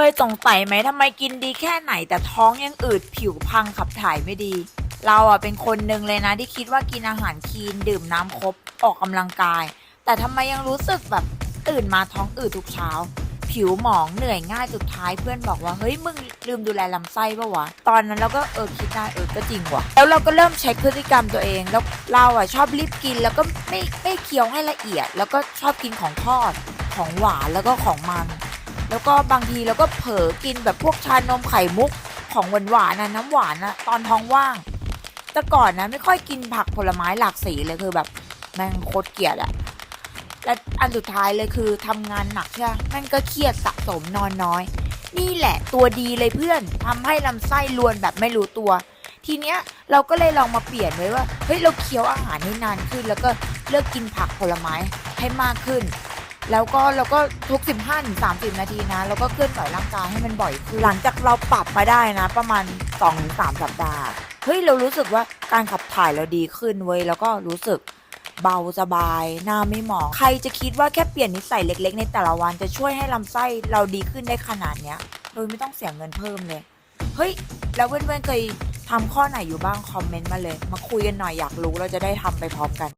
เคยสงสัยไหมทำไมกินดีแค่ไหนแต่ท้องยังอืดผิวพังขับถ่ายไม่ดี เราอะเป็นคนหนึ่งเลยนะที่คิดว่ากินอาหารคีนดื่มน้ำครบออกกำลังกาย แต่ทำไมยังรู้สึกแบบตื่นมาท้องอืดทุกเช้า ผิวหมองเหนื่อยง่ายสุดท้ายเพื่อนบอกว่าเฮ้ยมึงลืมดูแลลำไส้ปะวะ ตอนนั้นเราก็เออคิดได้เออก็จริงว่ะ แล้วเราก็เริ่มเช็คพฤติกรรมตัวเองแล้วเราอะชอบรีบกินแล้วก็ไม่ไม่เคี้ยวให้ละเอียด แล้วก็ชอบกินของทอดของหวานแล้วก็ของมัน แล้วก็บางทีเราก็เผลอกินแบบพวกชานมไข่มุกของหวานหวานๆนะน้ำหวานนะตอนท้องว่าง แต่ก่อนนะไม่ค่อยกินผักผลไม้หลากสีเลยคือแบบแม่งโคตรเกลียดอะและอันสุดท้ายเลยคือทำงานหนักใช่ไหมแม่งก็เครียดสะสมนอนน้อย นี่แหละตัวดีเลยเพื่อนทำให้ลำไส้รวนแบบไม่รู้ตัว ทีเนี้ยเราก็เลยลองมาเปลี่ยนไว้ว่าเฮ้ยเราเคี้ยวอาหารให้นานขึ้น แล้วก็เลิกกินผักผลไม้ให้มากขึ้น แล้วก็เราก็ทุก 15ถึง30 นาทีนะ แล้วก็เคลื่อนไหวร่างกายให้มันบ่อยขึ้นหลังจากเราปรับมาได้นะ ประมาณ2-3ถึงสัปดาห์เฮ้ยเรารู้สึกว่าการขับถ่ายเราดีขึ้นเว้ยแล้วก็รู้สึกเบาสบาย หน้าไม่หมอง ใครจะคิดว่าแค่เปลี่ยนนิสัยเล็กๆ ในแต่ละวันจะช่วยให้ลำไส้เราดีขึ้นได้ขนาดเนี้ย โดยไม่ต้องเสียเงินเพิ่มเลย เฮ้ย แล้วเพื่อนๆเคยทำข้อไหนอยู่บ้างคอมเมนต์มาเลย มาคุยกันหน่อยอยากรู้เราจะได้ทำไปพร้อมกัน